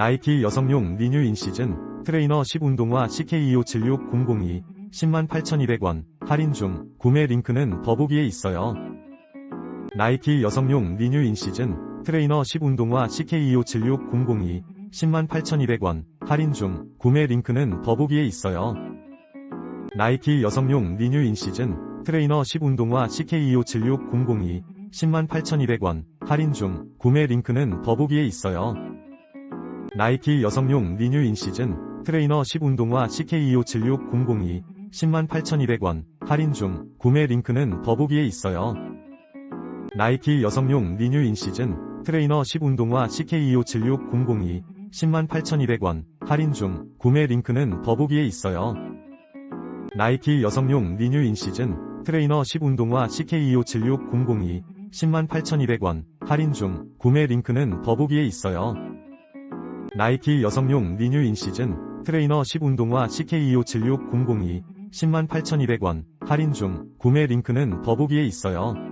나이키 여성용 리뉴 인시즌 트레이너 10 운동화 CK2576002 108,200원 할인 중 구매 링크는 더보기에 있어요. 나이키 여성용 리뉴 인시즌 트레이너 10 운동화 CK2576002 108,200원 할인 중 구매 링크는 더보기에 있어요. 나이키 여성용 리뉴 인시즌 트레이너 10 운동화 CK2576002 108,200원 할인 중 구매 링크는 더보기에 있어요. 나이키 여성용 리뉴 인시즌 트레이너 10 운동화 CK2576002 108,200원 할인 중 구매 링크는 더보기에 있어요. 나이키 여성용 리뉴 인시즌 트레이너 10 운동화 CK2576002 108,200원 할인 중 구매 링크는 더보기에 있어요. 나이키 여성용 리뉴 인시즌 트레이너 10 운동화 CK2576002 108,200원 할인 중 구매 링크는 더보기에 있어요. 나이키 여성용 리뉴 인시즌 트레이너 10 운동화 CK2576002 108,200원 할인 중 구매 링크는 더보기에 있어요.